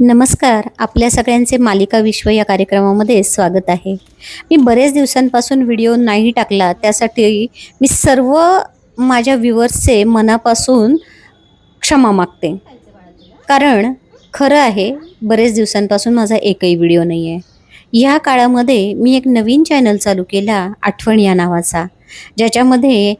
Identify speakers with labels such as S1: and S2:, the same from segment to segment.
S1: नमस्कार आपल्या सगळ्यांचे मालिका विश्व या कार्यक्रमामध्ये स्वागत आहे. मी बरेच दिवसांपासून व्हिडिओ नाही टाकला त्यासाठी मी सर्व माझ्या व्ह्युअर्सचे मनापासून क्षमा मागते. कारण खरं आहे बरेच दिवसांपासून माझा एकही व्हिडिओ नाही आहे ह्या काळामध्ये मी एक नवीन चॅनल चालू केला आठवण या नावाचा ज्याच्यामध्ये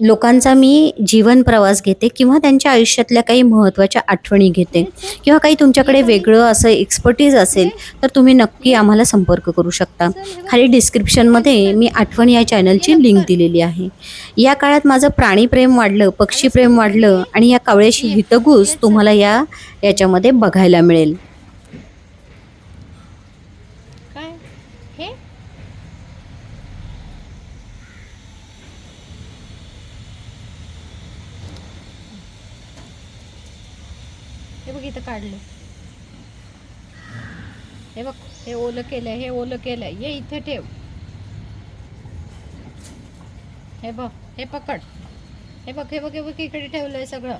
S1: लोकांचा मी जीवन प्रवास घेते किंवा त्यांच्या आयुष्यातल्या काही महत्त्वाच्या आठवणी घेते. किंवा काही तुमच्याकडे वेगळं असं एक्सपर्टीज असेल तर तुम्ही नक्की आम्हाला संपर्क करू शकता. खाली डिस्क्रिप्शनमध्ये मी आठवण या चॅनलची लिंक दिलेली आहे. या काळात माझं प्राणीप्रेम वाढलं पक्षीप्रेम वाढलं आणि या कावळ्याशी हितगुस तुम्हाला या याच्यामध्ये बघायला मिळेल.
S2: काय? हे? हे बघ इथं काढलं. हे बघ हे ओलं केलंय हे ओलं केलंय. ये इथे ठेव. हे बघ हे पकड. हे बघ हे बघ हे बघ इकडे ठेवलंय सगळं.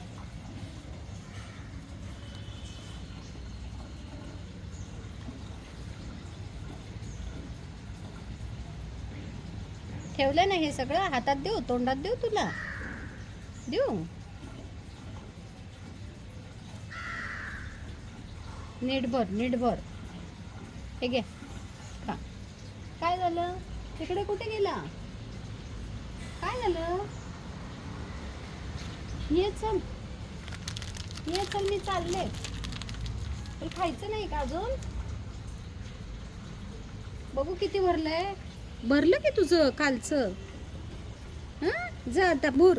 S2: ठेवलं ना हे सगळं? हातात देऊ? तोंडात देऊ तुला? देऊ? नीट भर नीट भर हे घे. खा. काय झालं? तिकडे कुठे गेला? काय झालं? ये चल. ये चल मी चालले. तुला खायचं नाही का अजून? बघू किती भरलंय. भरलं की तुझं कालचं. हां? जा आता भूर.